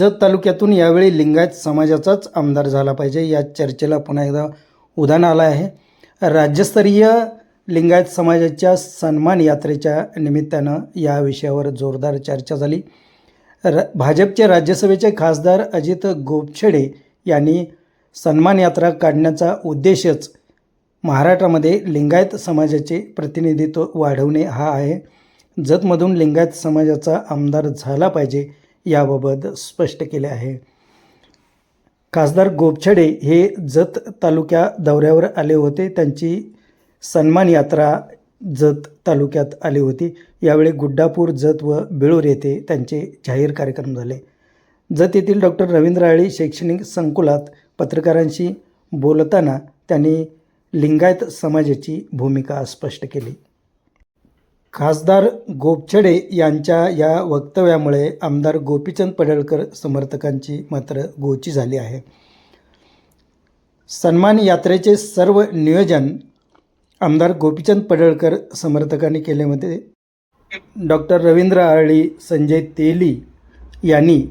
जत तालुक्यातून यावेळी लिंगायत समाजाचाच आमदार झाला पाहिजे या चर्चेला पुन्हा एकदा उदाहरण आलं आहे. राज्यस्तरीय लिंगायत समाजाच्या सन्मान यात्रेच्या निमित्तानं या विषयावर जोरदार चर्चा झाली. र भाजपचे राज्यसभेचे खासदार अजित गोपछडे यांनी सन्मान यात्रा काढण्याचा उद्देशच महाराष्ट्रामध्ये लिंगायत समाजाचे प्रतिनिधित्व वाढवणे हा आहे. जतमधून लिंगायत समाजाचा आमदार झाला पाहिजे याबाबत स्पष्ट केले आहे. खासदार गोपछडे हे जत तालुक्या दौऱ्यावर आले होते. त्यांची सन्मान यात्रा जत तालुक्यात आली होती. यावेळी गुड्डापूर जत व बेळूर येथे त्यांचे जाहीर कार्यक्रम झाले. जत येथील डॉक्टर रवींद्र आळी शैक्षणिक संकुलात पत्रकारांशी बोलताना त्यांनी लिंगायत समाजाची भूमिका स्पष्ट केली. खासदार गोपछडे यांच्या या वक्तव्यामुळे आमदार गोपीचंद पडळकर समर्थकांची मात्र गोची झाली आहे. सन्मान यात्रेचे सर्व नियोजन आमदार गोपीचंद पडळकर समर्थकांनी केल्यामध्ये डॉक्टर रवींद्र आळी संजय तेली यांनी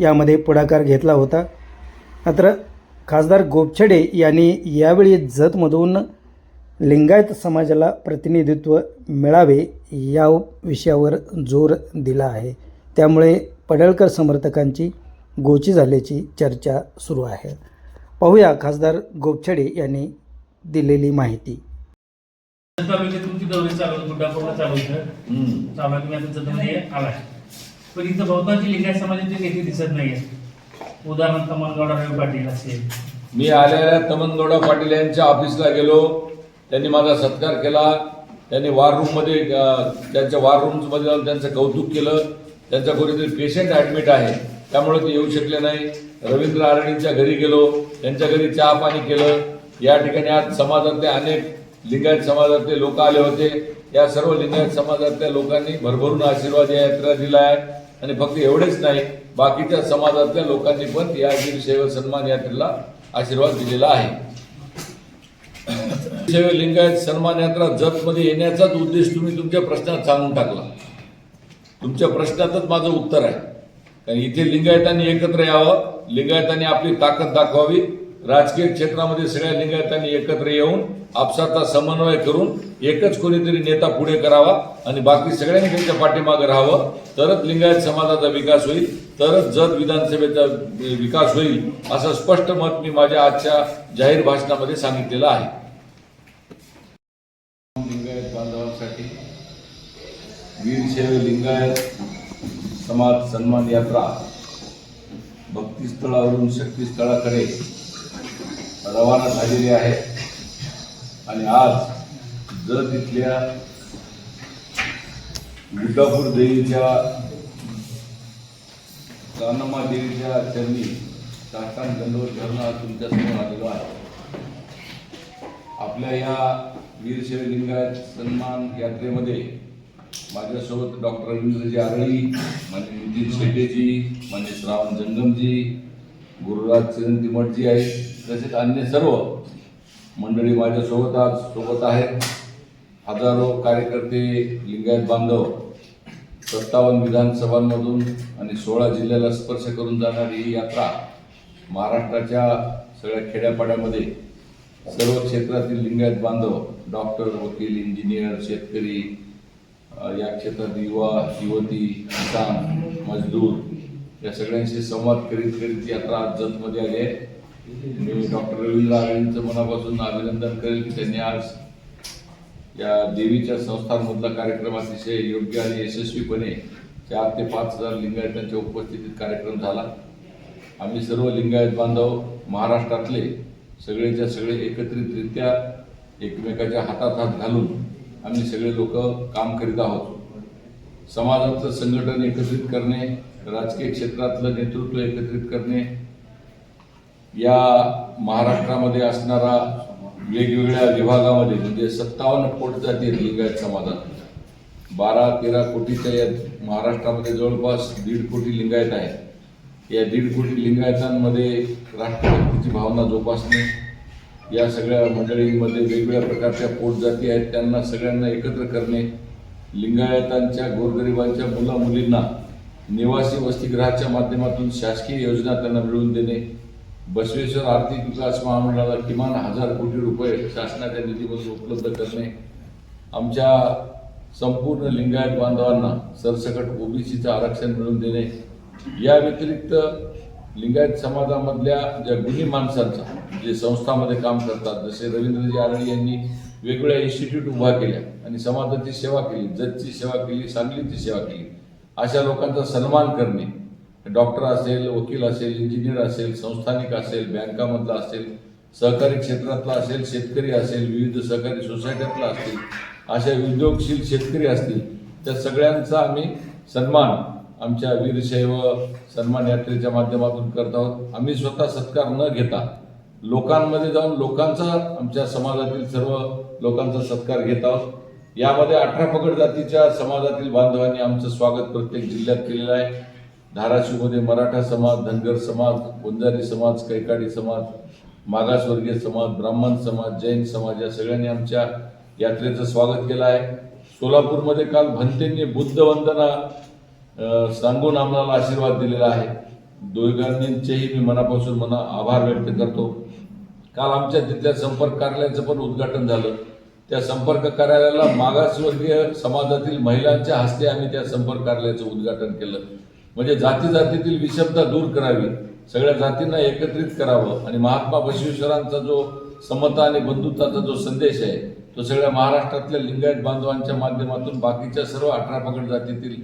यामध्ये पुढाकार घेतला होता. मात्र खासदार गोपछडे यांनी यावेळी जतमधून लिंगायत समाजाला प्रतिनिधित्व मिळावे या विषयावर जोर दिला आहे. त्यामुळे पडळकर समर्थकांची गोची झाल्याची चर्चा सुरू आहे. पाहूया खासदार गोपछडे यांनी दिलेली माहिती. तालुक्यात तुमची दौरे चालू होती गुड्डापूरला चालू होतं. चालू तुम्ही आता जतमध्ये आलाय पण इथं बहुतांशी लिंगायत समाजाचे नेते दिसत नाहीयेत. उदाहरणार्थ मनगौडा रवी पाटील असेल. मी आलेल्या तमनगौडा पाटील यांच्या ऑफिसला गेलो. त्यांनी माझा सत्कार केला. त्यांनी वार रूममध्ये त्यांच्या वार रूम्समध्ये जाऊन त्यांचं कौतुक केलं. त्यांचा कोणीतरी पेशंट ॲडमिट आहे. त्यामुळे ते येऊ शकले नाही. रवींद्र आरणींच्या घरी गेलो. त्यांच्या घरी चहा पाणी केलं. या ठिकाणी आज समाजातले अनेक लिंगायत समाजातले लोक आले होते. या सर्व लिंगायत समाजातल्या लोकांनी भरभरून आशीर्वाद या यात्रा दिला आहे. आणि फक्त एवढेच नाही बाकीच्या समाजातल्या लोकांनी पण या वीरशैव सन्मान यात्रेला आशीर्वाद दिलेला आहे. लिंगायत सन्मान यात्रा जतमध्ये येण्याचाच उद्देश तुम्ही तुमच्या प्रश्नात सांगून टाकला. तुमच्या प्रश्नातच माझं उत्तर आहे. कारण इथे लिंगायतांनी एकत्र यावं लिंगायतांनी आपली ताकद दाखवावी राजकीय क्षेत्रामध्ये सगळ्या लिंगायतांनी एकत्र येऊन आपसाचा समन्वय करून एकच कोणीतरी नेता पुढे करावा आणि बाकी सगळ्यांनी त्यांच्या पाठीमागे राहावं. तरच लिंगायत समाजाचा विकास होईल तरच जत विधानसभेचा विकास होईल असं स्पष्ट मत मी माझ्या आजच्या जाहीर भाषणामध्ये सांगितलेलं आहे लिंगायत बांधवांसाठी वीरशैव लिंगायत समाज सन्मान यात्रा. भक्तिस्थळावरून शक्तीस्थळाकडे रवाना झालेली आहे. आणि आज जत इथल्या गुड्डापूर देवीच्या कानमा देवीच्या चरणी साष्टांग दंडवत धरणा तुमच्यासमोर आलेलो आहे. आपल्या या वीरशैव लिंगायत सन्मान यात्रेमध्ये माझ्यासोबत डॉक्टर रवींद्रजी आरळी मान्य नितीन शेटेजी मान्य श्रावण जंगमजी गुरुराज चिरंती मठजी आहेत तसेच अन्य सर्व मंडळी माझ्यासोबत आज सोबत आहेत. हजारो कार्यकर्ते लिंगायत बांधव सत्तावन्न विधानसभांमधून आणि सोळा जिल्ह्याला स्पर्श करून जाणारी ही यात्रा महाराष्ट्राच्या सगळ्या खेड्यापाड्यामध्ये सर्व क्षेत्रातील लिंगायत बांधव डॉक्टर वकील इंजिनियर शेतकरी या क्षेत्रात युवा युवती किसान मजदूर या सगळ्यांशी संवाद करीत करीत यात्रा आज जतमध्ये आली आहे. मी डॉक्टर रवींद्र आर्यांचं मनापासून अभिनंदन करेल की त्यांनी आज या देवीच्या संस्थांमधला कार्यक्रम अतिशय योग्य आणि यशस्वीपणे चार ते पाच हजार लिंगायतांच्या उपस्थितीत कार्यक्रम झाला. आम्ही सर्व लिंगायत बांधव महाराष्ट्रातले सगळेच्या सगळे एकत्रितरित्या एकमेकाच्या हातात हात घालून आम्ही सगळे लोक काम करीत आहोत. समाजाचं संघटन एकत्रित करणे राजकीय क्षेत्रातलं नेतृत्व एकत्रित करणे या महाराष्ट्रामध्ये असणारा वेगवेगळ्या विभागामध्ये म्हणजे सत्तावन्न पोट जाती लिंगायत समाजात. बारा तेरा कोटीच्या या महाराष्ट्रामध्ये जवळपास दीड कोटी लिंगायत आहेत. या दीड कोटी लिंगायतांमध्ये राष्ट्रभक्तीची भावना जोपासणे या सगळ्या मंडळींमध्ये वेगवेगळ्या प्रकारच्या पोटजाती आहेत. त्यांना सगळ्यांना एकत्र करणे लिंगायतांच्या गोरगरिबांच्या मुला मुलींना निवासी वसतिगृहाच्या माध्यमातून शासकीय योजना त्यांना मिळवून देणे. बसवेश्वर आर्थिक विकास महामंडळाला किमान हजार कोटी रुपये शासनाच्या निधीमधून उपलब्ध करणे. आमच्या संपूर्ण लिंगायत बांधवांना सरसकट ओबीसीचं आरक्षण मिळवून देणे. या व्यतिरिक्त लिंगायत समाजामधल्या ज्या गुणी माणसांचा जे संस्थामध्ये काम करतात जसे रवींद्रजी आरळी यांनी वेगवेगळ्या इन्स्टिट्यूट उभा केल्या आणि समाजाची सेवा केली जजची सेवा केली सांगलीची सेवा केली. अशा लोकांचा सन्मान करणे. डॉक्टर असेल वकील असेल इंजिनियर असेल संस्थानिक असेल बँकामधला असेल सहकारी क्षेत्रातला असेल शेतकरी असेल विविध सहकारी सोसायट्यातला असतील अशा उद्योगशील शेतकरी असतील त्या सगळ्यांचा आम्ही सन्मान आमच्या वीरशैव सन्मान यात्रेच्या माध्यमातून करत आहोत. आम्ही स्वतः सत्कार न घेता लोकांमध्ये जाऊन लोकांचा आमच्या समाजातील सर्व लोकांचा सत्कार घेत आहोत. यामध्ये अठरा पगड जातीच्या समाजातील बांधवांनी आमचं स्वागत प्रत्येक जिल्ह्यात केलेलं आहे. धाराशिवमध्ये मराठा समाज धनगर समाज वंजारी समाज कैकाडी समाज मागासवर्गीय समाज ब्राह्मण समाज जैन समाज या सगळ्यांनी आमच्या यात्रेचं स्वागत केलं आहे. सोलापूरमध्ये काल भंतेंनी बुद्ध वंदना सांगून आम्हाला आशीर्वाद दिलेला आहे. दोघांचेही मी मनापासून मना आभार व्यक्त करतो. काल आमच्या तिथल्या संपर्क कार्यालयाचं पण उद्घाटन झालं. त्या संपर्क कार्यालयाला मागासवर्गीय समाजातील महिलांच्या हस्ते आम्ही त्या संपर्क कार्यालयाचं उद्घाटन केलं. म्हणजे जाती जातीतील विषमता दूर करावी सगळ्या जातींना एकत्रित करावं आणि महात्मा बसवेश्वरांचा जो समता आणि बंधुत्वाचा जो संदेश आहे तो सगळ्या महाराष्ट्रातल्या लिंगायत बांधवांच्या माध्यमातून बाकीच्या सर्व अठरा पगड जातीतील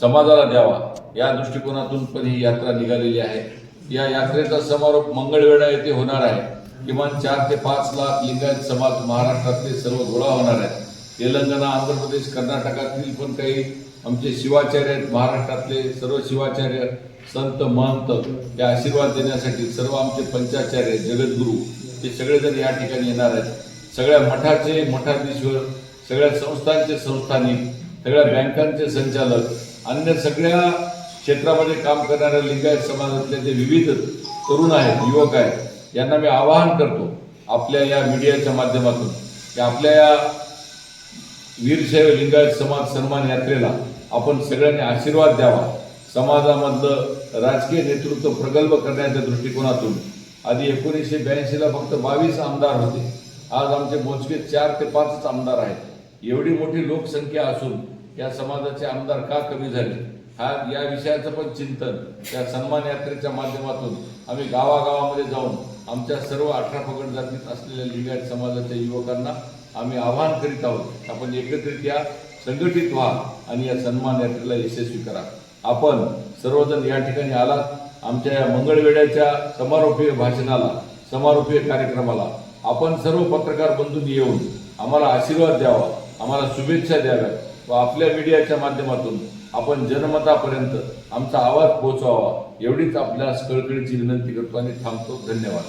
समाजाला द्यावा. या दृष्टिकोनातून पण ही यात्रा निघालेली आहे. या यात्रेचा समारोप मंगळवेढा येथे होणार आहे. किमान चार ते पाच लाख लिंगायत समाज महाराष्ट्रातले सर्व गोळा होणार आहेत. तेलंगणा आंध्र प्रदेश कर्नाटकातील पण काही आमचे शिवाचार्य आहेत. महाराष्ट्रातले सर्व शिवाचार्य संत महंत हे आशीर्वाद देण्यासाठी सर्व आमचे पंचाचार्य जगद्गुरू हे सगळेजण या ठिकाणी येणार आहेत. सगळ्या मठाचे मठाधीश्वर सगळ्या संस्थांचे संस्थानिक सगळ्या बँकांचे संचालक अन्य सगळ्या क्षेत्रामध्ये काम करणाऱ्या लिंगायत समाजातले जे विविध तरुण आहेत युवक आहेत यांना मी आवाहन करतो आपल्या या मीडियाच्या माध्यमातून की आपल्या या वीरशैव लिंगायत समाज सन्मान यात्रेला आपण सगळ्यांनी आशीर्वाद द्यावा. समाजामधलं राजकीय नेतृत्व प्रगल्भ करण्याच्या दृष्टिकोनातून आधी एकोणीसशे ब्याऐंशीला फक्त बावीस आमदार होते. आज आमचे मोजके चार ते पाचच आमदार आहेत. एवढी मोठी लोकसंख्या असून या समाजाचे आमदार का कमी झाले? हा या विषयाचं पण चिंतन त्या सन्मान यात्रेच्या माध्यमातून आम्ही गावागावामध्ये जाऊन आमच्या सर्व अठरा पगड जातीत असलेल्या लिंगायत समाजाच्या युवकांना आम्ही आवाहन करीत आहोत. आपण एकत्रित या संघटित व्हा आणि या सन्मान यात्रेला यशस्वी करा. आपण सर्वजण या ठिकाणी आलात. आमच्या या मंगळवेड्याच्या समारोपीय भाषणाला समारोपीय कार्यक्रमाला आपण सर्व पत्रकार बंधूंनी येऊन आम्हाला आशीर्वाद द्यावा आम्हाला शुभेच्छा द्याव्यात. व आपल्या मीडियाच्या माध्यमातून आपण जनमतापर्यंत आमचा आवाज पोहोचवावा एवढीच आपल्या कळकळीची विनंती करतो आणि थांबतो. धन्यवाद.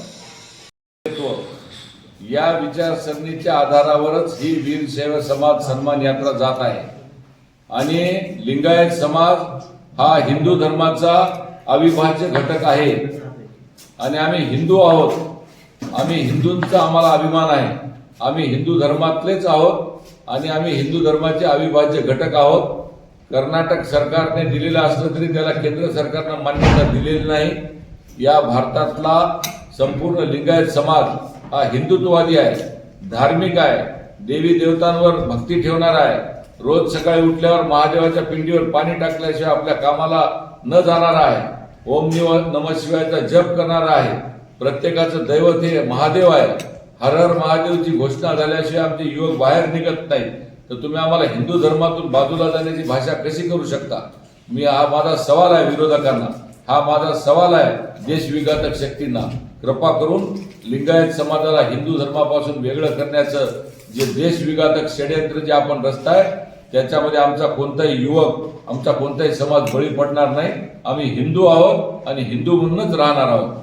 या विचारसरणीच्या आधारावरच ही वीरशैव समाज सन्मान यात्रा जात आहे. आणि लिंगायत समाज हा हिंदू धर्माचा अविभाज्य घटक आहे. आणि आम्ही हिंदू आहोत. आम्ही हिंदूंचा आम्हाला अभिमान आहे. आम्ही हिंदू धर्मातलेच आहोत आणि आम्ही हिंदू धर्माचे अविभाज्य घटक आहोत. कर्नाटक सरकारने दिलेलं असलं तरी त्याला केंद्र सरकारनं मान्यता दिलेली नाही. या भारतातला संपूर्ण लिंगायत समाज हा हिंदुत्ववादी आहे धार्मिक आहे देवी देवतांवर भक्ती ठेवणारा आहे. रोज सकाळी उठल्यावर महादेवाच्या पिंडीवर पाणी टाकल्याशिवाय आपल्या कामाला न जाणारा आहे. ओम निव नम शिवायचा जप करणारा आहे. प्रत्येकाचं दैवत हे महादेव आहे. हर हर महादेवची घोषणा झाल्याशिवाय आमचे युवक बाहेर निघत नाहीत. तर तुम्ही आम्हाला हिंदू धर्मातून बाजूला जाण्याची भाषा कशी करू शकता? मी हा माझा सवाल आहे विरोधकांना. हा माझा सवाल आहे देशविघातक शक्तींना. कृपा करून लिंगायत समाजाला हिंदू धर्मापासून वेगळं करण्याचं जे देशविघातक षडयंत्र जे आपण रचताय त्याच्यामध्ये आमचा कोणताही युवक आमचा कोणताही समाज बळी पडणार नाही. आम्ही हिंदू आहोत आणि हिंदू म्हणूनच राहणार आहोत.